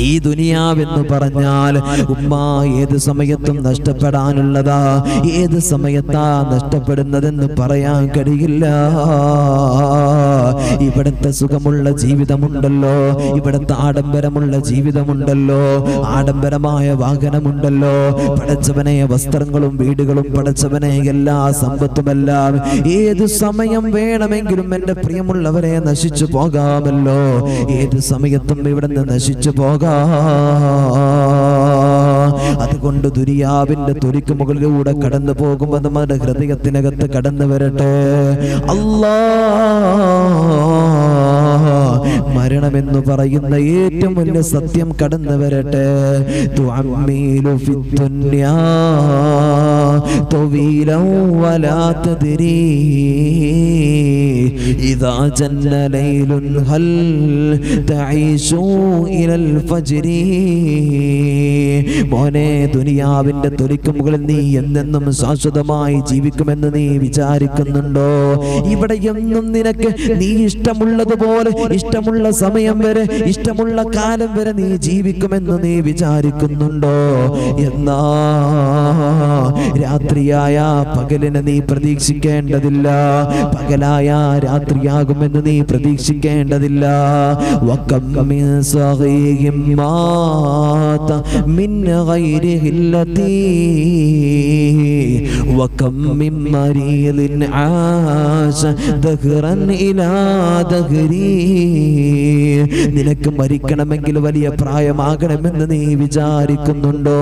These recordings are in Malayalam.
ഈ ദുനിയാവെന്ന് പറഞ്ഞാൽ ഉമ്മ ഏത് സമയത്തും നഷ്ടപ്പെടാനുള്ളതാ. ഏത് സമയത്താ നഷ്ടപ്പെടുന്നതെന്ന് പറയാൻ കഴിയില്ല. ഇവിടുത്തെ സുഖമുള്ള ജീവിതമുണ്ടല്ലോ. ഇവിടുത്തെ ആഡംബരമുള്ള ജീവിതമുണ്ടല്ലോ. ആഡംബരമായ വാഹനമുണ്ടല്ലോ. പടച്ചവനെ വസ്ത്രങ്ങളും വീടുകളും പടച്ചവനെ എല്ലാ സമ്പത്തുമെല്ലാം ഏത് സമയം വേണമെങ്കിലും എന്റെ പ്രിയമുള്ളവരെ നശിച്ചു പോകാമല്ലോ. ഏത് സമയത്തും ഇവിടുന്ന് നശിച്ചു പോകാം. അതുകൊണ്ട് ദുരിയാവിന്റെ തൊലിക്ക് മുകളിലൂടെ കടന്നു പോകുമ്പോൾ നമ്മുടെ ഹൃദയത്തിനകത്ത് കടന്നു വരട്ടെ. അല്ലാ മരണമെന്ന് പറയുന്ന ഏറ്റവും വലിയ സത്യം കടന്നു വരട്ടെ. طويلا ولا تدري إذا جن ليل هل تعيش إلى الفجر മോനെ ദുനിയാവിന്റെ തൊലിക്ക് മുകളിൽ നീ എന്നെന്നും ശാശ്വതമായി ജീവിക്കുമെന്ന് നീ വിചാരിക്കുന്നുണ്ടോ ഇവിടെ എന്നും നിനക്ക് നീ ഇഷ്ടമുള്ളതുപോലെ ഇഷ്ടമുള്ള സമയം വരെ ഇഷ്ടമുള്ള കാലം വരെ നീ ജീവിക്കുമെന്ന് നീ വിചാരിക്കുന്നുണ്ടോ എന്നാ രാത്രിയായ പകലിനെ നീ പ്രതീക്ഷിക്കേണ്ടതില്ല. പകലായ രാത്രിയാകുമെന്ന് നീ പ്രതീക്ഷിക്കേണ്ടതില്ല. മിൻ നിനക്ക് മരിക്കണമെങ്കിൽ വലിയ പ്രായമാകണമെന്ന് നീ വിചാരിക്കുന്നുണ്ടോ?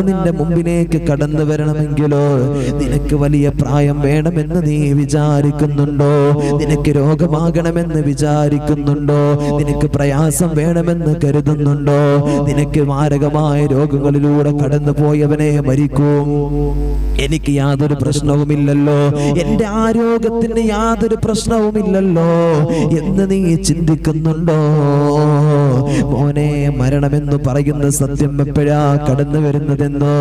നിന്റെ മുമ്പിലേക്ക് കടന്നു വരണമെങ്കിലോ? നിനക്ക് വലിയ പ്രായം വേണമെന്ന് നീ വിചാരിക്കുന്നുണ്ടോ? നിനക്ക് രോഗമാകണമെന്ന് വിചാരിക്കുന്നുണ്ടോ? നിനക്ക് പ്രയാസം വേണമെന്ന് കരുതുന്നുണ്ടോ? നിനക്ക് മാരകമായ രോഗങ്ങളിലൂടെ കടന്നു പോയവനെ മരിക്കും. എനിക്ക് യാതൊരു പ്രശ്നവുമില്ലല്ലോ. എന്റെ ആരോഗ്യത്തിന് യാതൊരു പ്രശ്നവുമില്ലല്ലോ. എന്ന് നീ ചിന്തിക്കുന്നുണ്ടോ? മോനെ മരണമെന്ന് പറയുന്ന സത്യം എപ്പോഴാ കടന്നു വരുന്നതെന്ന്?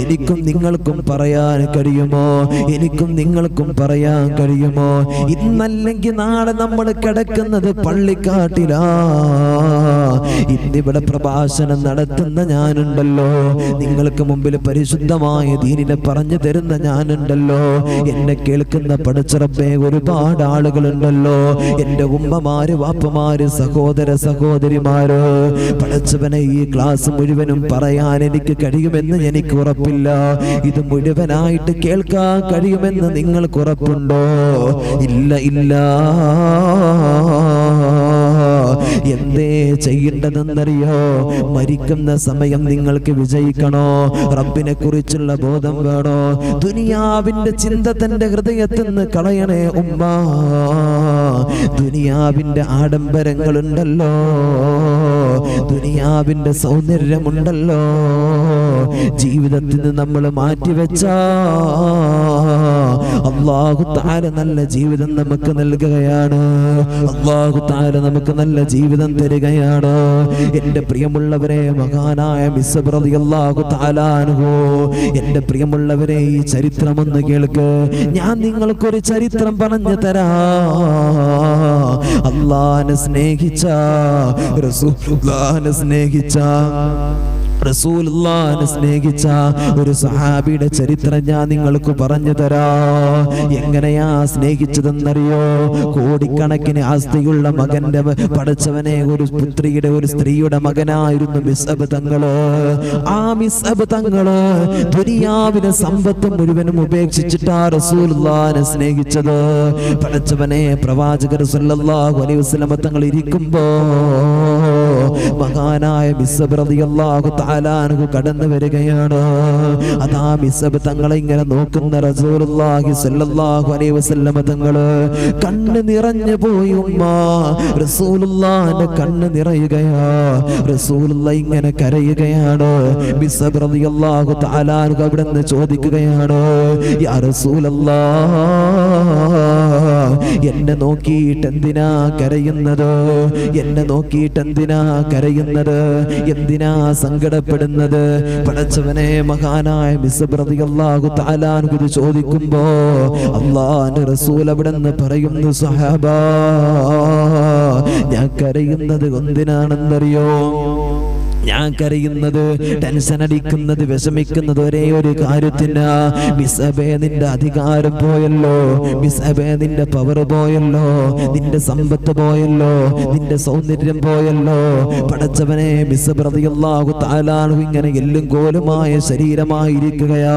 എനിക്കും നിങ്ങൾക്കും പറയാൻ കഴിയുമോ? എനിക്കും നിങ്ങൾക്കും പറയാൻ കഴിയുമോ? ഇന്നല്ലെങ്കിൽ നാളെ നമ്മൾ കിടക്കുന്നത് പള്ളിക്കാട്ടിലാ. ഇന്നിവിടെ പ്രഭാഷണം നടത്തുന്ന ഞാനുണ്ടല്ലോ. നിങ്ങൾക്ക് മുമ്പിൽ പരിശുദ്ധമായ ദീനിനെ പറഞ്ഞു തരുന്ന ഞാനുണ്ടല്ലോ. എന്നെ കേൾക്കുന്ന പഠിച്ചറപ്പേ ഒരുപാട് ആളുകളുണ്ടല്ലോ. എന്റെ ഉമ്മമാര് വാപ്പമാര് സഹോദര സഹോദരിമാര് പഠിച്ചവനെ ഈ ക്ലാസ് മുഴുവനും പറയാൻ എനിക്ക് കഴിയുമെന്ന് എനിക്ക് ഉറപ്പില്ല. ഇത് മുഴുവനായിട്ട് കേൾക്കാൻ കഴിയുമെന്ന് നിങ്ങൾക്ക് ഉറപ്പുണ്ടോ? ഇല്ല ഇല്ല. എന്തേ ചെയ്യേണ്ടതെന്നറിയോ? മരിക്കുന്ന സമയം നിങ്ങൾക്ക് വിജയിക്കണോ? റബ്ബിനെ കുറിച്ചുള്ള ബോധം വേണോ? ദുനിയാവിന്റെ ചിന്ത തന്റെ ഹൃദയത്തിൽ നിന്ന് കളയണേ ഉമ്മ. ദുനിയാവിന്റെ ആഡംബരങ്ങളുണ്ടല്ലോ. ദുനിയാവിന്റെ സൗന്ദര്യമുണ്ടല്ലോ. ജീവിതത്തിൽ നിന്ന് നമ്മൾ മാറ്റിവെച്ച. അള്ളാഹു താര നല്ല ജീവിതം നമുക്ക് നൽകുകയാണ്. അള്ളാഹു താര നമുക്ക് നല്ല ജീവിതം തരികയാണ്? എന്റെ പ്രിയമുള്ളവരെ മഹാനായ മിസ്സബ്രതി എന്റെ പ്രിയമുള്ളവരെ ഈ ചരിത്രം ഒന്ന് കേൾക്ക്. ഞാൻ നിങ്ങൾക്കൊരു ചരിത്രം പറഞ്ഞു തരാ. അള്ളാനെ സ്നേഹിച്ച റസൂലുള്ളാഹിനെ സ്നേഹിച്ച. റസൂലുള്ളാഹിനെ സ്നേഹിച്ച ഒരു സഹാബിയുടെ ചരിത്രം ഞാൻ നിങ്ങൾക്ക് പറഞ്ഞു തരാ. എങ്ങനെയാ സ്നേഹിച്ചതെന്നറിയോ? കോടിക്കണക്കിന് ആസ്തിയുള്ള മകന്റെ പഠിച്ചവനെ ഒരു പുത്രിയുടെ ഒരു സ്ത്രീയുടെ മകനായിരുന്നു മിസ്അബ് തങ്ങൾ. ആ മിസ്അബ് തങ്ങൾ ദുനിയാവിനെ സമ്പത്ത് മുഴുവനും ഉപേക്ഷിച്ചിട്ടാ റസൂലുള്ളാഹിനെ സ്നേഹിച്ചത്. പഠിച്ചവനെ പ്രവാചകർ സല്ലല്ലാഹു അലൈഹി വസല്ലം തങ്ങൾ ഇരിക്കുമ്പോ മഹാനായ മിസ്അബ് റളിയല്ലാഹു തആലാനഹു കടന്നു വരികയാണ്. അതാ മിസബ് തങ്ങളെ ഇങ്ങനെ നോക്കുന്ന റസൂലുള്ളാഹി സ്വല്ലല്ലാഹു അലൈഹി വസല്ലം തങ്ങൾ കണ്ണ് നിറഞ്ഞു പോയി ഉമ്മ. റസൂലുള്ളാഹിന്റെ കണ്ണ് നിറയുകയാ. റസൂലുള്ള ഇങ്ങനെ കരയുകയാണ്. മിസ്അബ് റളിയല്ലാഹു തആലാനഹു അവിടെ നിന്ന് ചോദിക്കുകയാണ് യാ എന്നെ നോക്കിയിട്ട് എന്തിനാ കരയുന്നത്? എന്നെ നോക്കിയിട്ട് എന്തിനാ കരയുന്നത്? എന്തിനാ സങ്കടപ്പെടുന്നത്? പടച്ചവനെ മഹാനായ മിസ്ബ്രതി അള്ളാഹു താലാൻ ഇത് ചോദിക്കുമ്പോ അള്ളാന്റെ റസൂൽ അവിടെ നിന്ന് പറയുന്നു സഹാബ ഞാൻ കരയുന്നത് എന്തിനാണെന്നറിയോ? ഞാൻ കരയുന്നത് ടെൻഷൻ അടിക്കുന്നത് വിഷമിക്കുന്നത് ഒരേ ഒരു കാര്യത്തിന്. മിസബേ നിന്റെ അധികാരം പോയല്ലോ. മിസബേ നിന്റെ പവർ പോയല്ലോ. നിന്റെ സമ്പത്ത് പോയല്ലോ. നിന്റെ സൗന്ദര്യം പോയല്ലോ. പടച്ചവനെ മിസ് പ്രതിയല്ലാഹു താലാണു ഇങ്ങനെ എല്ലും കോലുമായ ശരീരമായിരിക്കുകയാ.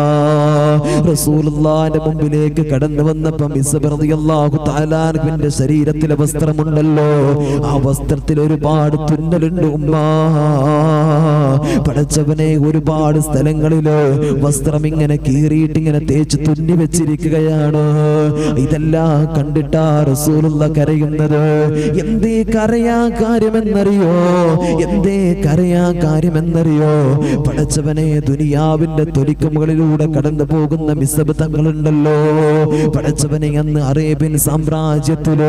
റസൂലുള്ളാന്റെ മുമ്പിലേക്ക് കടന്നു വന്നപ്പോ മിസ് പ്രതിയല്ലാഹു താലാനുവിന്റെ ശരീരത്തിലെ വസ്ത്രമുണ്ടല്ലോ ആ വസ്ത്രത്തിൽ ഒരുപാട് തുന്നലുണ്ട് ഉമ്മാ. പടച്ചവനെ ഒരുപാട് സ്ഥലങ്ങളിൽ വസ്ത്രം ഇങ്ങനെ കീറിയിട്ട് ഇങ്ങനെ തേച്ച് തുന്നി വെച്ചിരിക്കുകയാണ്. ഇതെല്ലാം കണ്ടിട്ടാ റസൂലുള്ള കരയുന്നത്. എന്തേ കരയാ കാര്യമെന്നറിയോ? എന്തേ കരയാ കാര്യമെന്നറിയോ? പടച്ചവനെ ദുനിയാവിന്റെ തൊലിക്കുമുകളിലൂടെ കടന്നു പോകുന്ന മിസബ്ദങ്ങളുണ്ടല്ലോ പടച്ചവനെ അന്ന് അറേബ്യൻ സാമ്രാജ്യത്തിൽ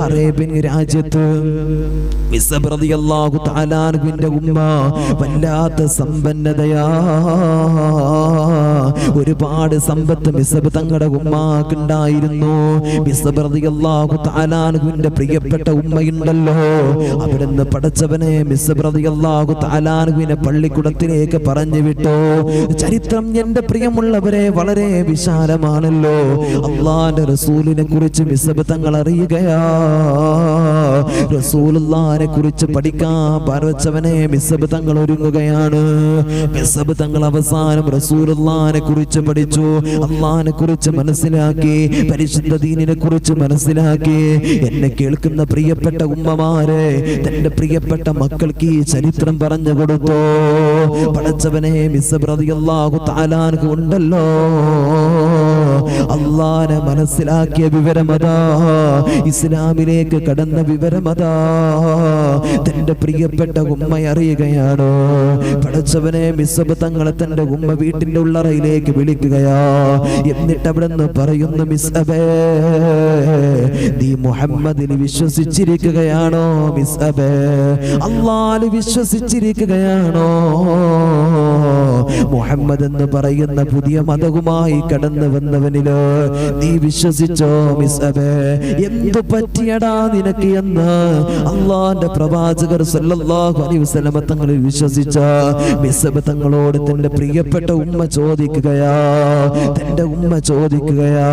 അറേബ്യൻ രാജ്യത്ത്. മിസബ്രതിയല്ലാഹു താലാനുവിന്റെ ഉമ്മ വല്ലാത്ത സമ്പന്നതയാ. ഒരുപാട് സമ്പത്ത് മിസബ് തങ്ങളുടെ ഉമ്മാക്കുണ്ടായിരുന്നു. മിസബ്രതിയല്ലാഹു താലാനുവിന്റെ പ്രിയപ്പെട്ട ഉമ്മയുണ്ടല്ലോ. അവിടുന്ന് പടച്ചവനെ മിസബ്രതിയല്ലാഹു താലാനുവിനെ പള്ളിക്കുടത്തിലേക്ക് പറഞ്ഞു വിട്ടു. ചരിത്രം എന്റെ പ്രിയമുള്ളവരെ വളരെ വിശാലമാണല്ലോ. അള്ളാന്റെ റസൂലിനെ കുറിച്ച് മിസബ് തങ്ങൾ അറിയുകയാ. റസൂലുള്ളാനെ കുറിച്ച് പഠിക്കാൻ പറവച്ചവനെ മിസബ് തങ്ങൾ ഒരുങ്ങുകയാണ്. കസബ് തങ്ങൾ അവസാനം റസൂലുള്ളാനെ കുറിച്ച് പഠിച്ചു. അള്ളഹാനെ കുറിച്ച് മനസ്സിലാക്കി. പരിശുദ്ധ ദീനിനെ കുറിച്ച് മനസ്സിലാക്കി. എന്നെ കേൾക്കുന്ന പ്രിയപ്പെട്ട ഉമ്മമാരെ തന്റെ പ്രിയപ്പെട്ട മക്കൾക്ക് ഈ ചരിത്രം പറഞ്ഞു കൊടുത്തു. പഠിച്ചവനെ മിസബ് റളിയല്ലാഹു താലാൻ അള്ളാനെ മനസ്സിലാക്കിയ വിവരമതാ. ഇസ്ലാമിലേക്ക് കടന്ന വിവരമതാ. തന്റെ പ്രിയപ്പെട്ട ഉമ്മ അറിയുകയാണ്? പടച്ചവനെ മിസ്സബ് തങ്ങളെ തന്റെ ഉമ്മ വീട്ടിന്റെ ഉള്ളറയിലേക്ക് വിളിക്കുകയാ. എന്നിട്ട് അവിടെ നിന്ന് പറയുന്നു മിസ്സബേ നീ മുഹമ്മദിന് വിശ്വസിച്ചിരിക്കുകയാണോ മിസ്സബേ? അള്ളാൽ വിശ്വസിച്ചിരിക്കുകയാണോ? മുഹമ്മദ് എന്ന് പറയുന്ന പുതിയ മതവുമായി കടന്നു വന്നവനിൽ നീ വിശ്വസിച്ചോ മിസ്സബേ എന്തു പറ്റിയടാ നിനക്ക് എന്ന്? അള്ളാന്റെ പ്രവാചകർ സല്ലല്ലാഹു അലൈഹി വസല്ലമ തങ്ങളിൽ വിശ്വസിച്ച മിസ്സബ് തങ്ങളോട് തന്റെ പ്രിയപ്പെട്ട ഉമ്മ ചോദിക്കുകയാ തന്റെ ഉമ്മ ചോദിക്കുകയാ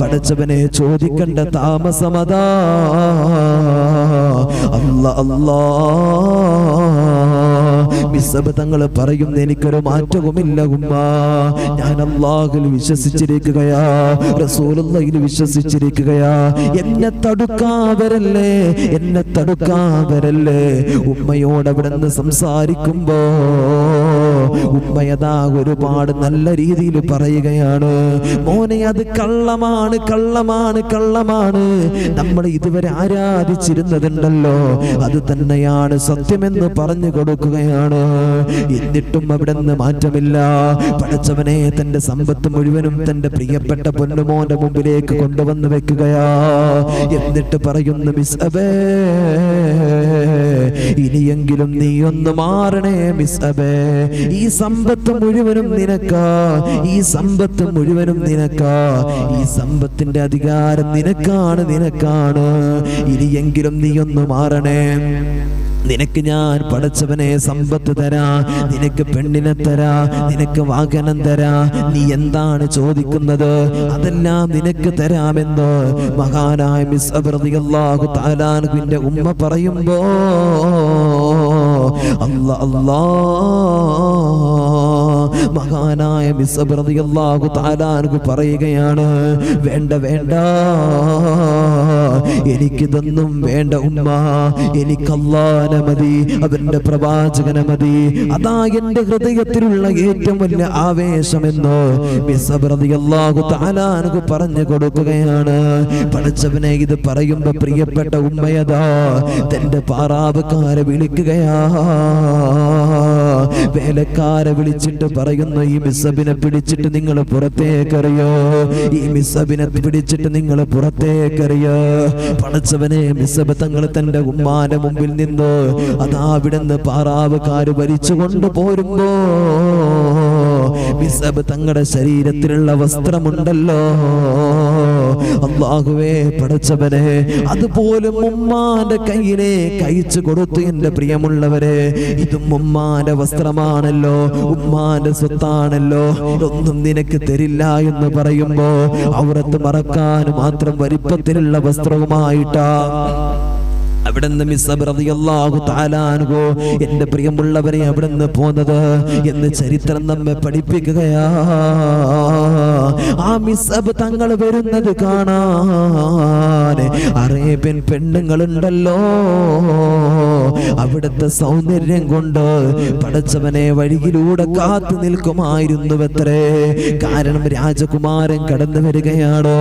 പടച്ചവനെ ചോദിക്കേണ്ട താമസമതാ. അല്ല അല്ലാ. മിസ്സബ് തങ്ങൾ പറയുന്ന എനിക്കൊരു മാറ്റവുമില്ല ഉമ്മ. ഞാൻ അള്ളാഹിൽ വിശ്വസിച്ചിരിക്കുകയാ റസൂലുള്ളയിൽ വിശ്വസിച്ചിരിക്കുകയാ. എന്നെ തടുക്കാവരല്ലേ എന്നെ തടുക്കാവരല്ലേ. ഉമ്മയോട് അവിടെ നിന്ന് സംസാരിക്കുമ്പോ ഉമ്മയതാ ഒരുപാട് നല്ല രീതിയിൽ പറയുകയാണ്. മോനെ അത് കള്ളമാണ് കള്ളമാണ് കള്ളമാണ്. നമ്മൾ ഇതുവരെ ആരാധിച്ചിരുന്നതുണ്ടല്ലോ അത് തന്നെയാണ് സത്യമെന്ന് പറഞ്ഞു കൊടുക്കുകയാണ്. എന്നിട്ടും അവിടെ നിന്ന് മാറ്റമില്ല. പഠിച്ചവനെ തന്റെ സമ്പത്ത് മുഴുവനും തന്റെ പ്രിയപ്പെട്ട പൊന്നുമോന്റെ മുമ്പിലേക്ക് കൊണ്ടുവന്ന് വെക്കുകയാ. എന്നിട്ട് പറയുന്ന മിസ് അബേ ഇനിയെങ്കിലും നീ ഒന്ന് മാറണേ മിസ് അബേ. ഈ സമ്പത്ത് മുഴുവനും നിനക്കാ. ഈ സമ്പത്ത് മുഴുവനും നിനക്കാ. ഈ സമ്പത്തിന്റെ അധികാരം നിനക്കാണ് നിനക്കാണ്. ഇനിയെങ്കിലും നീ ഒന്ന് മാറണേ. നിനക്ക് ഞാൻ പടച്ചവനെ സമ്പത്ത് തരാ. നിനക്ക് പെണ്ണിനെ തരാ. നിനക്ക് വാഹനം തരാ. നീ എന്താണ് ചോദിക്കുന്നത്? അതെല്ലാം നിനക്ക് തരാമെന്ന് മഹാനായ മിസ് അബ്രതിയല്ലാഹു താലാനുവിന്റെ ഉമ്മ പറയുമ്പോ അല്ല അല്ലാ. മഹാനായ മിസ് താലാൻകു പറയുകയാണ് വേണ്ട വേണ്ട. എനിക്കിതൊന്നും വേണ്ട ഉമ്മ. എനിക്കല്ലാന മതി അവന്റെ പ്രവാചകന മതി. അതാ എന്റെ ഹൃദയത്തിലുള്ള ഏറ്റവും വലിയ ആവേശമെന്ന് മിസ് താലാൻകു പറഞ്ഞു കൊടുക്കുകയാണ്. പഠിച്ചവനെ ഇത് പറയുമ്പോ പ്രിയപ്പെട്ട ഉമ്മയതാ തന്റെ പാറാവുകാരെ വിളിക്കുകയാ. വേലക്കാരെ വിളിച്ചിട്ട് പറയുന്നു ഈ മിസ്സബിനെ പിടിച്ചിട്ട് നിങ്ങൾ പുറത്തേക്കറിയോ? ഈ മിസ്സബിനെ പിടിച്ചിട്ട് നിങ്ങൾ പുറത്തേക്കറിയോ? പടച്ചവനെ മിസ്സബ് തങ്ങൾ തന്റെ ഉമ്മാന്റെ മുമ്പിൽ നിന്ന് അതാ അവിടുന്ന് പാറാവുകാർ ഭരിച്ചു കൊണ്ടുപോരുമ്പോ മിസ്സബ് തങ്ങളുടെ ശരീരത്തിലുള്ള വസ്ത്രമുണ്ടല്ലോ. അള്ളാഹുവേ പടച്ചവനെ അതുപോലെ ഉമ്മാന്റെ കയ്യിലെ കഴിച്ചു കൊടുത്തു എന്റെ പ്രിയമുള്ളവരെ ഇതും ഉമ്മാന്റെ വസ്ത്രമാണല്ലോ ഉമ്മാന്റെ സ്വത്താണല്ലോ. ഒന്നും നിനക്ക് തരില്ല എന്ന് പറയുമ്പോ അവിടത്ത് മറക്കാൻ മാത്രം വലിപ്പത്തിലുള്ള വസ്ത്രവുമായിട്ടാ. തആല അൻഹു എന്റെ പ്രിയമുള്ളവരെ അവിടുന്ന് പോന്നത് എന്ന് ചരിത്രം നമ്മെ പഠിപ്പിക്കുകയാ. ആ മിസ്സബ് തങ്ങൾ വരുന്നത് കാണാൻ അറേബ്യൻ പെണ്ണുങ്ങളുണ്ടല്ലോ. അവിടുത്തെ സൗന്ദര്യം കൊണ്ട് പടച്ചവനെ വഴിയിലൂടെ കാത്തു നിൽക്കുമായിരുന്നു എത്രേ കാരണം രാജകുമാരൻ കടന്നു വരികയാണ്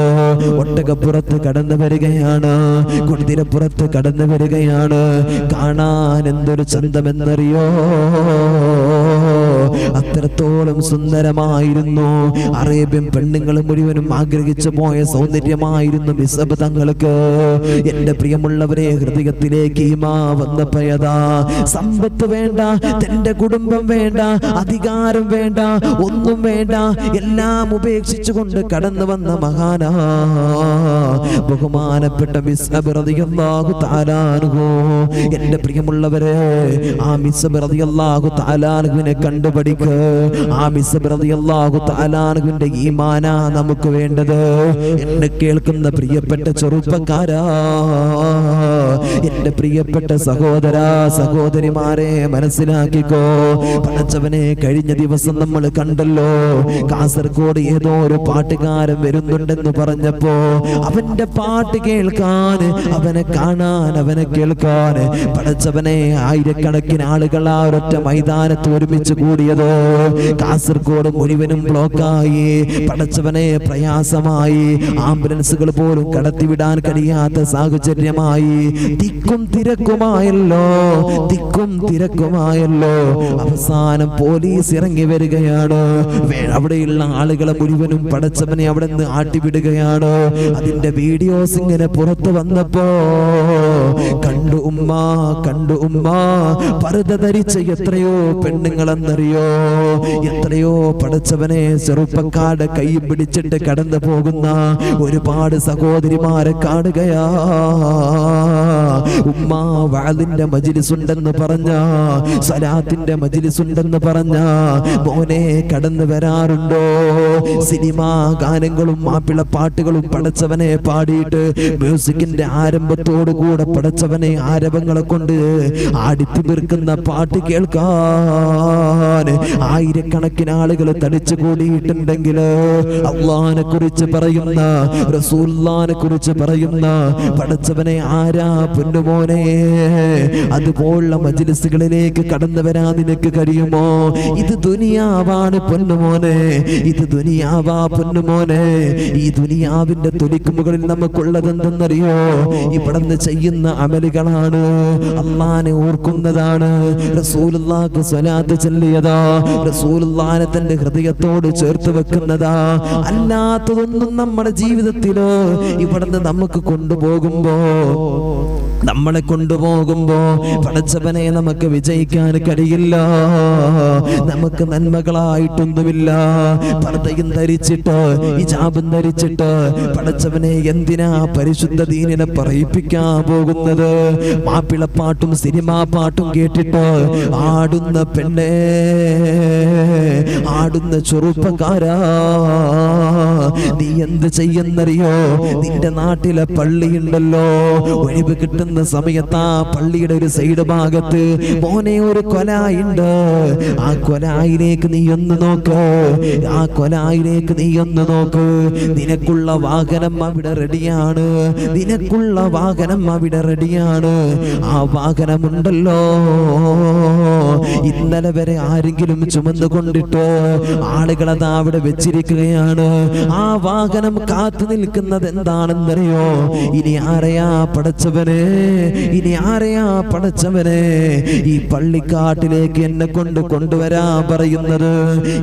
ഒട്ടകപ്പുറത്ത് കടന്നു വരികയാണ് കുതിരപ്പുറത്ത് കടന്നു വരികയാണ്. കാണാൻ എന്തൊരു ചന്തമെന്നറിയോ? അത്രത്തോളം സുന്ദരമായിരുന്നു. അറേബ്യൻ പെണ്ണുങ്ങൾ മുഴുവനും ആഗ്രഹിച്ചു പോയ സൗന്ദര്യമായിരുന്നു ബിസബ് തങ്ങൾക്ക്. എന്റെ പ്രിയമുള്ളവരെ ഹൃദയത്തിലേക്ക് സമ്പത്ത് വേണ്ട തന്റെ കുടുംബം വേണ്ട അധികാരം വേണ്ട ഒന്നും വേണ്ട എല്ലാം ഉപേക്ഷിച്ചുകൊണ്ട് കടന്നു വന്ന മഹാന. ബഹുമാനപ്പെട്ട മിസ്ബ് റളിയല്ലാഹു തആല അൻഹു. എന്റെ പ്രിയമുള്ളവരെ ആ മിസ്ബ് റളിയല്ലാഹു തആല അൻഹുവിനെ കണ്ടുപഠിക്ക് ആ മിസ്ബ് റളിയല്ലാഹു തആല അൻഹുവിന്റെ ഈമാന നമുക്ക് വേണ്ടത്. എന്നെ കേൾക്കുന്ന പ്രിയപ്പെട്ട ചെറുപ്പക്കാരാ എന്റെ പ്രിയപ്പെട്ട സഹോദര സഹോദരിമാരെ മനസ്സിലാക്കിക്കോ. പടച്ചവനെ കഴിഞ്ഞ ദിവസം നമ്മൾ കണ്ടല്ലോ. കാസർഗോഡ് ഏതോ ഒരു പാട്ടുകാരൻ വരുന്നുണ്ടെന്ന് പറഞ്ഞപ്പോ അവന്റെ പാട്ട് കേൾക്കാൻ അവനെ കാണാൻ അവനെ കേൾക്കാൻ. പടച്ചവനെ ആയിരക്കണക്കിന് ആളുകൾ ആ ഒരൊറ്റ മൈതാനത്ത് ഒരുമിച്ച് കൂടിയത്. കാസർഗോഡ് മുഴുവനും ബ്ലോക്കായി. പടച്ചവനെ പ്രയാസമായി. ആംബുലൻസുകൾ പോലും കടത്തിവിടാൻ കഴിയാത്ത സാഹചര്യമായി. തിക്കും തിരക്കുമായല്ലോ. തിക്കും തിരക്കുമായല്ലോ. അവസാനം പോലീസ് ഇറങ്ങി വരികയാണ്. അവിടെയുള്ള ആളുകളെ മുഴുവനും പടച്ചവനെ അവിടെ നിന്ന് ആട്ടിവിടുകയാണ്. അതിന്റെ വീഡിയോസ് ഇങ്ങനെ പുറത്തു വന്നപ്പോ കണ്ടു ഉമ്മ കണ്ടു ഉമ്മ പറുത ധരിച്ച എത്രയോ പെണ്ണുങ്ങളെന്നറിയോ? എത്രയോ പടച്ചവനെ ചെറുപ്പക്കാട് കൈ പിടിച്ചിട്ട് കടന്നു പോകുന്ന ഒരുപാട് സഹോദരിമാരെ കാണുകയാ. ഉമ്മ വാലിന്റെ മജിലിസുണ്ടെന്ന് പറഞ്ഞ സലാത്തിന്റെ മജിലിസുണ്ടെന്ന് പറഞ്ഞ മോനെ കടന്നു വരാറുണ്ടോ? സിനിമാ ഗാനങ്ങളും മാപ്പിള പാട്ടുകളും പടച്ചവനെ പാടിയിട്ട് മ്യൂസിക്കിന്റെ ആരംഭത്തോടു കൂടെ പടച്ചവനെ ആരവങ്ങളെ കൊണ്ട് ആടിത്തിമിർക്കുന്ന പാട്ട് കേൾക്കാൻ ആയിരക്കണക്കിന് ആളുകൾ തടിച്ചു കൂടിയിട്ടുണ്ടെങ്കിൽ അള്ളഹാനെ കുറിച്ച് പറയുന്ന റസൂല്ലാനെ കുറിച്ച് പറയുന്ന പടച്ചവനെ ആരാ പൊന്നുമോനെ? അതുപോലുള്ള മജിലിസുകളിലേക്ക് കടന്നു വരാൻ നിനക്ക് കഴിയുമോ? ഇത് ദുനിയാവാണ് പൊന്നുമോനെ. ഇത് ദുനിയാവാ പൊന്നുമോനെ. ഈ ദുനിയാവിന്റെ തൊലിക്ക് മുകളിൽ നമുക്കുള്ളതെന്തെന്നറിയോ? ഇവിടുന്ന് ചെയ്യുന്ന അമലുകളാണ്. അള്ളാനെ ഓർക്കുന്നതാണ്. റസൂലുള്ളാക്ക് സ്വലാത്ത് ചൊല്ലിയതാ. റസൂലുള്ളാനെ തന്റെ ഹൃദയത്തോട് ചേർത്ത് വെക്കുന്നതാ. അല്ലാത്തതൊന്നും നമ്മുടെ ജീവിതത്തിലോ ഇവിടുന്ന് നമുക്ക് കൊണ്ടുപോകുമ്പോ നമ്മളെ കൊണ്ടുപോകുമ്പോ പടച്ചവനെ നമുക്ക് വിജയിക്കാൻ കഴിയില്ല. നമുക്ക് നന്മകളായിട്ടൊന്നുമില്ല. പർദ്ദയും ധരിച്ചിട്ട് ഇജാബും ധരിച്ചിട്ട് പടച്ചവനെ എന്തിനാ പരിശുദ്ധ ദീനിനെ പറയിപ്പിക്കാൻ പോകുന്നത്? മാപ്പിളപ്പാട്ടും സിനിമാ പാട്ടും കേട്ടിട്ട് ആടുന്ന പെണ്ണേ ആടുന്ന ചെറുപ്പക്കാരാ. നീ എന്ത് ചെയ്യുന്നറിയോ? നിന്റെ നാട്ടിലെ പള്ളിയുണ്ടല്ലോ ഒഴിവ് കിട്ടുന്ന സമയത്താ ആ പള്ളിയുടെ ഒരു സൈഡ് ഭാഗത്ത് മോനെ ഒരു കൊലായുണ്ട്. ആ കൊലായിലേക്ക് നീ ഒന്ന് നോക്ക്. ആ കൊലായിലേക്ക് നീ ഒന്ന് നോക്ക്. നിനക്കുള്ള വാഹനം അവിടെ റെഡിയാണ്. നിനക്കുള്ള വാഹനം അവിടെ റെഡിയാണ്. ആ വാഹനമുണ്ടല്ലോ. ഇന്നലെ വരെ ആരെങ്കിലും ചുമന്നു ആളുകൾ അത് അവിടെ വെച്ചിരിക്കുകയാണ്? ആ വാഹനം കാത്തു നിൽക്കുന്നത് എന്താണെന്നറിയോ? ഇനി ആരെയാ പടച്ചവനെ? ഇനി ആരെയാ പടച്ച പടച്ചവനെ? ഈ പള്ളിക്കാട്ടിലേക്ക് എന്നെ കൊണ്ട് കൊണ്ടുവരാ പറയുന്നത്.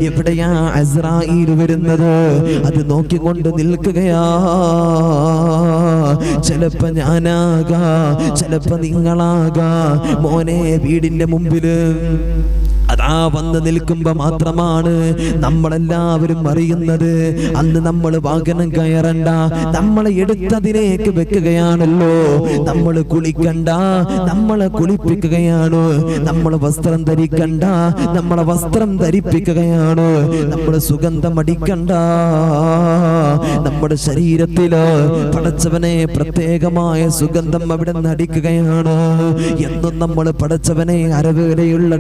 എവിടെയാ അസ്രായിൽ വരുന്നത്? അത് നോക്കിക്കൊണ്ട് നിൽക്കുകയാ. ചിലപ്പോ ഞാനാകാ ചിലപ്പോ നിങ്ങളാകാ. മോനെ വീടിന്റെ മുമ്പിൽ. അതാ വന്ന് നിൽക്കുമ്പോ മാത്രമാണ് നമ്മളെല്ലാവരും അറിയുന്നത്. അന്ന് നമ്മൾ വാഹനം കയറണ്ട. നമ്മളെ എടുത്തതിലേക്ക് വെക്കുകയാണല്ലോ. നമ്മൾ കുളിക്കണ്ട. നമ്മളെ കുളിപ്പിക്കുകയാണ്. നമ്മൾ വസ്ത്രം ധരിക്കണ്ട. നമ്മളെ വസ്ത്രം ധരിപ്പിക്കുകയാണ്. നമ്മൾ സുഗന്ധം അടിക്കണ്ട നമ്മുടെ ശരീരത്തിൽ പടച്ചവനെ പ്രത്യേകമായ സുഗന്ധം അവിടെ നടിക്കുകയാണ് എന്നും നമ്മൾ പടച്ചവനെ അരവേലയുള്ള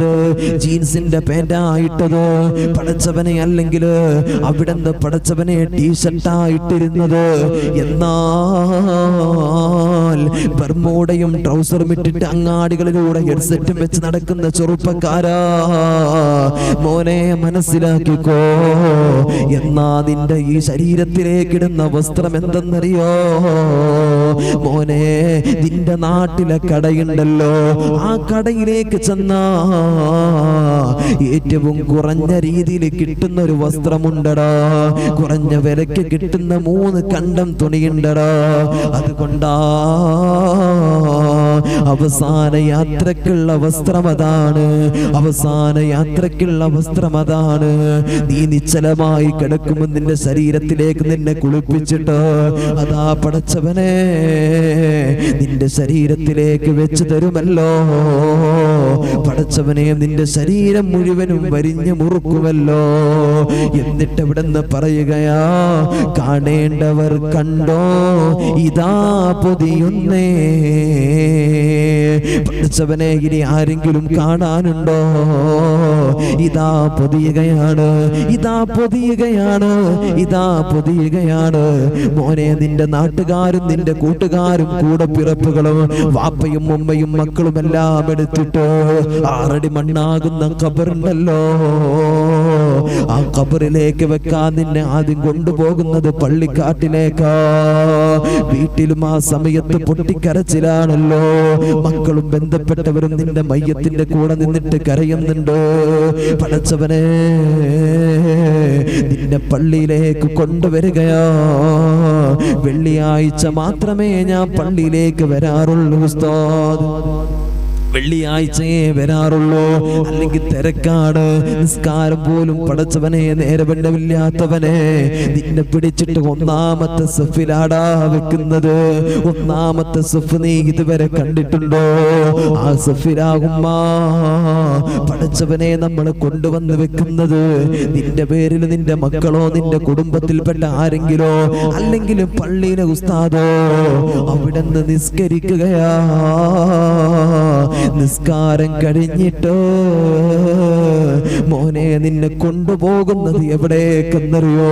ഡ്രസ്സായിട്ടത് ജീൻസിന്റെ പാന്റാ ഇട്ടത് പടച്ചവനെ അല്ലെങ്കിൽ അവിടെ നിന്ന് പടച്ചവനെ ടീഷർട്ടായിട്ടിരുന്നത് എന്നാൽ ബർമൂടയും ട്രൗസറും ഇട്ടിട്ട് അങ്ങാടികളിലൂടെ ഹെഡ്സെറ്റും വെച്ച് നടക്കുന്ന ചെറുപ്പക്കാരാ. മോനെ മനസ്സിലാക്കിക്കോ എന്നാ നിന്റെ ഈ ശരീരത്തിലേക്കിടുന്ന വസ്ത്രം എന്തെന്നറിയോ? മോനെ നിന്റെ നാട്ടിലെ കടയുണ്ടല്ലോ. ആ കടയിലേക്ക് ചെന്നാ ഏറ്റവും കുറഞ്ഞ രീതിയിൽ കിട്ടുന്ന ഒരു വസ്ത്രമുണ്ടടാ. കുറഞ്ഞ വിലക്ക് കിട്ടുന്ന മൂന്ന് കണ്ടം തുണിയുണ്ടടാ. അതുകൊണ്ടാ അവസാന യാത്രക്കുള്ള വസ്ത്രം അതാണ്. അവസാന യാത്രക്കുള്ള വസ്ത്രം അതാണ്. നീ നിശ്ചലമായി കിടക്കുമ്പോൾ നിന്റെ ശരീരത്തിലേക്ക് നിന്നെ കുളിപ്പിച്ചിട്ട് അതാ പടച്ചവനെ നിന്റെ ശരീരത്തിലേക്ക് വെച്ച് തരുമല്ലോ. പടച്ചവനെ നിന്റെ ശരീരം മുഴുവനും വരിഞ്ഞു മുറുക്കുമല്ലോ. എന്നിട്ട് ഇവിടുന്ന് പറയുകയാ കാണേണ്ടവർ കണ്ടോ? ഇതാ പൊതിയുന്നേ പഠിച്ചവനെ ഇനി ആരെങ്കിലും കാണാനുണ്ടോ? ഇതാ പൊതിയുകയാണ് ഇതാ പൊതിയുകയാണ് ഇതാ പൊതിയുകയാണ്. മോനെ നിന്റെ നാട്ടുകാരും നിന്റെ കൂട്ടുകാരും കൂടെ പിറപ്പുകളും വാപ്പയും ഉമ്മയും മക്കളും എല്ലാം എടുത്തിട്ട് ആറടി മണ്ണാകുന്ന ഖബറുണ്ടല്ലോ ആ കബറിലേക്ക് വെക്കാൻ നിന്നെ ആദ്യം കൊണ്ടുപോകുന്നത് പള്ളിക്കാട്ടിലേക്കാ. വീട്ടിലും ആ സമയത്ത് പൊട്ടിക്കരച്ചിലാണല്ലോ. മക്കളും ബന്ധപ്പെട്ടവരും നിന്റെ മയ്യത്തിന്റെ കൂടെ നിന്നിട്ട് കരയുന്നുണ്ട്. പടച്ചവനെ നിന്നെ പള്ളിയിലേക്ക് കൊണ്ടുവരികയോ. വെള്ളിയാഴ്ച മാത്രമേ ഞാൻ പള്ളിയിലേക്ക് വരാറുള്ളൂ വെള്ളിയാഴ്ചയെ വരാറുള്ളൂ. അല്ലെങ്കിൽ തിരക്കാട് നിസ്കാരം പോലും പടച്ചവനെ നേരവണ്ണമില്ലാത്തവനെ നിന്നെ പിടിച്ചിട്ട് ഒന്നാമത്തെ സഫിലാടാ വെക്കുന്നത്. ഒന്നാമത്തെ സഫ് നീ ഇതുവരെ കണ്ടിട്ടുണ്ടോ? ആ സഫിലാകുമ്പോ പടച്ചവനെ നമ്മൾ കൊണ്ടുവന്ന് വെക്കുന്നത്. നിന്റെ പേരിൽ നിന്റെ മക്കളോ നിന്റെ കുടുംബത്തിൽപ്പെട്ട ആരെങ്കിലോ അല്ലെങ്കിൽ പള്ളിയിലെ ഉസ്താദോ. അവിടെ നിന്ന് നിസ്കരിക്കുകയാ. നിസ്കാരം കഴിഞ്ഞിട്ടോ? മോനെ നിന്നെ കൊണ്ടുപോകുന്നത് എവിടേക്കെന്നറിയോ?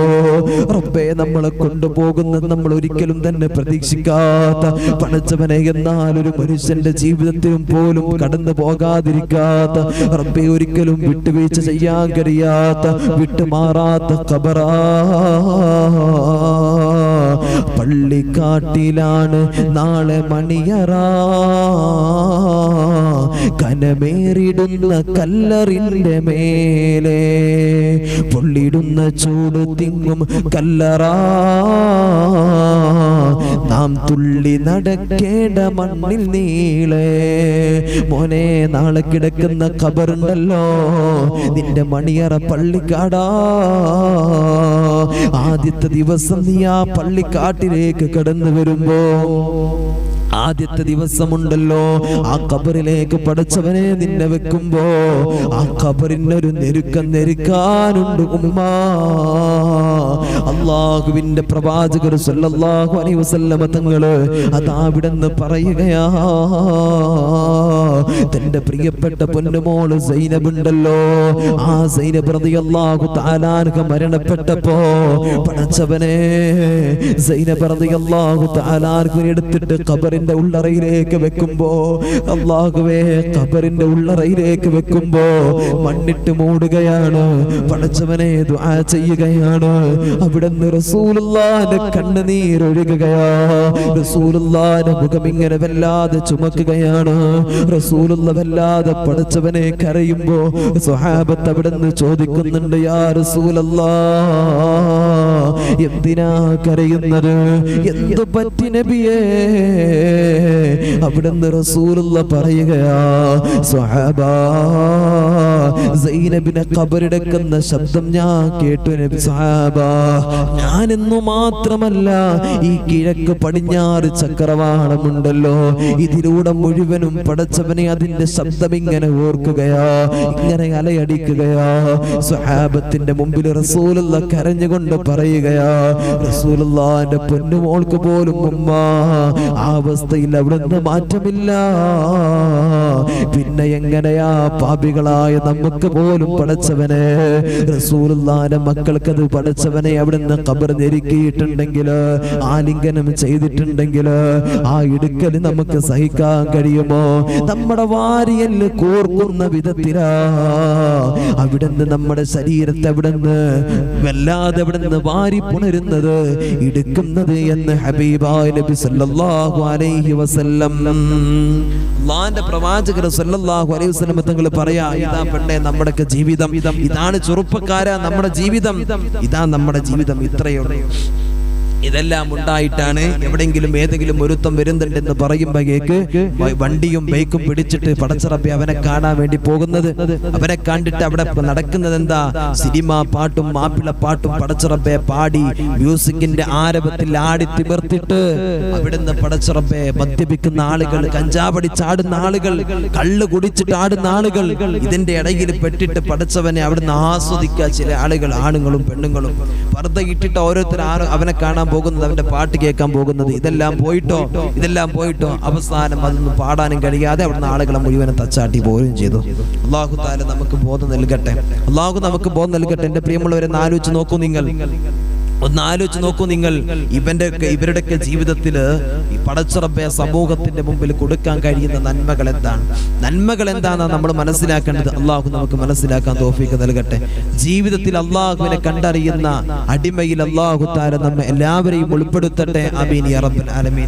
റബ്ബേ നമ്മളെ കൊണ്ടുപോകുന്നത് നമ്മൾ ഒരിക്കലും തന്നെ പ്രതീക്ഷിക്കാത്ത പണച്ചവനെ എന്നാൽ ഒരു മനുഷ്യന്റെ ജീവിതത്തിലും പോലും കടന്നു പോകാതിരിക്കാത്ത റബ്ബെ ഒരിക്കലും വിട്ടുവീഴ്ച ചെയ്യാൻ കഴിയാത്ത വിട്ടുമാറാത്ത കബറാ പള്ളിക്കാട്ടിലാണ് നാളെ മണിയറ. കനമേറിടുന്ന കല്ലറിന്റെ മേലെ പൊള്ളിടുന്ന ചൂട് തിങ്ങും കല്ലറ. നാം തുള്ളി നടക്കേണ്ട മണ്ണിൽ നീളെ. മോനെ നാളെ കിടക്കുന്ന ഖബറുണ്ടല്ലോ. നിന്റെ മണിയറ പള്ളിക്കാടാ. ആദ്യത്തെ ദിവസം നീ ആ പള്ളിക്കാട്ടിലേക്ക് കടന്നു വരുമ്പോ ആദ്യത്തെ ദിവസമുണ്ടല്ലോ. ആ കബറിലേക്ക് പഠിച്ചവനെ നിന്നെ വെക്കുമ്പോ ആ കബറിനൊരു നെരുക്കം നെരുക്കാനുണ്ട് അള്ളാഹുവിന്റെ പ്രവാചകർ സല്ലല്ലാഹു അലൈഹി വസല്ലമ തങ്ങൾ അതാവിടെന്ന് പറയുകയാ. തന്റെ പ്രിയപ്പെട്ട പൊന്നുമോൾ സൈനബുണ്ടല്ലോ. ആ സൈനബ് റളിയല്ലാഹു തആലാൻഹ മരണപ്പെട്ടപ്പോ പടച്ചവനെ സൈനബ് റളിയല്ലാഹു തആലാൻഹ എടുത്തിട്ട് ഖബറിന്റെ ഉള്ളറയിലേക്ക് വെക്കുമ്പോ അള്ളാഹുവേ ഖബറിന്റെ ഉള്ളറയിലേക്ക് വെക്കുമ്പോ മണ്ണിട്ട് മൂടുകയാണ് പടച്ചവനെ ദുആ ചെയ്യുകയാണ്. അവിടുന്ന് നിന്ന് കണ്ണുനീരൊഴുകുകയാ. മുഖം ഇങ്ങനെ വല്ലാതെ ചുമക്കുകയാണ്. റസൂലുള്ള വല്ലാതെ പടച്ചവനെ കരയുമ്പോ സ്വഹാബത്ത് അവിടുന്ന് ചോദിക്കുന്നുണ്ട് യാ റസൂലല്ലാ എന്തിനാ കരയുന്നത്? എന്തു പറ്റി നബിയേ? അവിടുന്ന് റസൂലുള്ള പറയുകയാ കബറെടുക്കുന്ന ശബ്ദം ഞാൻ കേട്ടു നബി സ്വഹാബാ ഞാനെന്നു മാത്രമല്ല ഈ കിഴക്ക് പടിഞ്ഞാറ് ചക്രവാളമുണ്ടല്ലോ. ഇതിലൂടെ മുഴുവനും പടച്ചവനെ അതിന്റെ ശബ്ദം ഇങ്ങനെ ഓർക്കുകയാ ഇങ്ങനെ അലയടിക്കുകയാ. സുഹാബത്തിന്റെ മുമ്പിൽ റസൂലുള്ള കരഞ്ഞുകൊണ്ട് പറയുകയാ റസൂലുള്ളാന്റെ പൊന്നുമോൾക്ക് പോലും ഉമ്മ അവസ്ഥയിൽ അവിടുന്ന് മാറ്റമില്ല. പിന്നെ എങ്ങനെയാ പാപികളായ നമുക്ക് പോലും പടച്ചവനെ മക്കൾക്ക് അത് പടച്ചവനെ അവിടുന്ന് കബർ ഞെരുക്കിയിട്ടുണ്ടെങ്കിൽ ആലിംഗനം ചെയ്തിട്ടുണ്ടെങ്കിൽ ആ ഇടുക്കൽ നമുക്ക് സഹിക്കാൻ കഴിയുമോ? നമ്മുടെ വാരിയൽ കോർക്കുന്ന വിധത്തിലാ. അവിടുന്ന് നമ്മുടെ ശരീരത്തെ അവിടുന്ന് വല്ലാതെ അവിടുന്ന് വാരി പുണരുന്നത് ഇടുക്കുന്നത് എന്ന് ഹബീബായ നബി സല്ലല്ലാഹു അലൈഹി വസല്ലം. അള്ളാന്റെ പ്രവാചകർ സല്ലല്ലാഹു അലൈഹി വസല്ലം തങ്ങൾ പറയാ ഇതാ പെണ്ണെ നമ്മുടെയൊക്കെ ജീവിതം. ഇതാണ് ചെറുപ്പക്കാരാ നമ്മുടെ ജീവിതം. ഇതാ നമ്മുടെ ജീവിതം. ഇത്രയേ ഉള്ളൂ. ഇതെല്ലാം ഉണ്ടായിട്ടാണ് എവിടെങ്കിലും ഏതെങ്കിലും ഒരുത്തം വരുന്നുണ്ടെന്ന് പറയുമ്പോഴേക്ക് വണ്ടിയും ബൈക്കും പിടിച്ചിട്ട് പടച്ചിറപ്പി അവനെ കാണാൻ വേണ്ടി പോകുന്നത്. അവനെ കണ്ടിട്ട് അവിടെ നടക്കുന്നത് എന്താ? സിനിമ പാട്ടും മാപ്പിള പാട്ടും പടച്ചിറപ്പെ പാടി മ്യൂസിക്കിന്റെ ആരവത്തിൽ ആടി തിമിർത്തിട്ട് അവിടുന്ന് പടച്ചിറപ്പെ മദ്യപിക്കുന്ന ആളുകൾ കഞ്ചാവടി ചാടുന്ന ആളുകൾ കള്ള് കുടിച്ചിട്ട് ആടുന്ന ആളുകൾ ഇതിന്റെ ഇടയിൽ പെട്ടിട്ട് പടച്ചവനെ അവിടുന്ന് ആസ്വദിക്കുക. ചില ആളുകൾ ആണുങ്ങളും പെണ്ണുങ്ങളും. വെറുതെ ഇട്ടിട്ട് ഓരോരുത്തർ അവനെ കാണാൻ പോകുന്നത് അവന്റെ പാട്ട് കേൾക്കാൻ പോകുന്നത്. ഇതെല്ലാം പോയിട്ടോ? ഇതെല്ലാം പോയിട്ടോ? അവസാനം അതൊന്നും പാടാനും കഴിയാതെ അവിടുന്ന് ആളുകളെ മുഴുവനെ തച്ചാട്ടി പോവുകയും ചെയ്തു. അള്ളാഹു താല നമുക്ക് ബോധം നൽകട്ടെ. അള്ളാഹു നമുക്ക് ബോധം നൽകട്ടെ. എന്റെ പ്രിയമുള്ളവരെ ആലോചിച്ച് നോക്കൂ നിങ്ങൾ. ഒന്ന് ആലോചിച്ച് നോക്കൂ നിങ്ങൾ. ഇവന്റെ ഇവരുടെയൊക്കെ ജീവിതത്തിൽ ഈ പടച്ചുറപ്പെ സമൂഹത്തിന്റെ മുമ്പിൽ കൊടുക്കാൻ കഴിയുന്ന നന്മകൾ എന്താണ് നന്മകൾ എന്താണെന്ന് നമ്മൾ മനസ്സിലാക്കേണ്ടത്? അള്ളാഹു നമുക്ക് മനസ്സിലാക്കാൻ തോഫിക്ക് നൽകട്ടെ. ജീവിതത്തിൽ അള്ളാഹുവിനെ കണ്ടറിയുന്ന അടിമയിൽ അള്ളാഹു താരം നമ്മെ എല്ലാവരെയും ഉൾപ്പെടുത്തട്ടെ അമീൻ യാ റബ്ബൽ ആലമീൻ.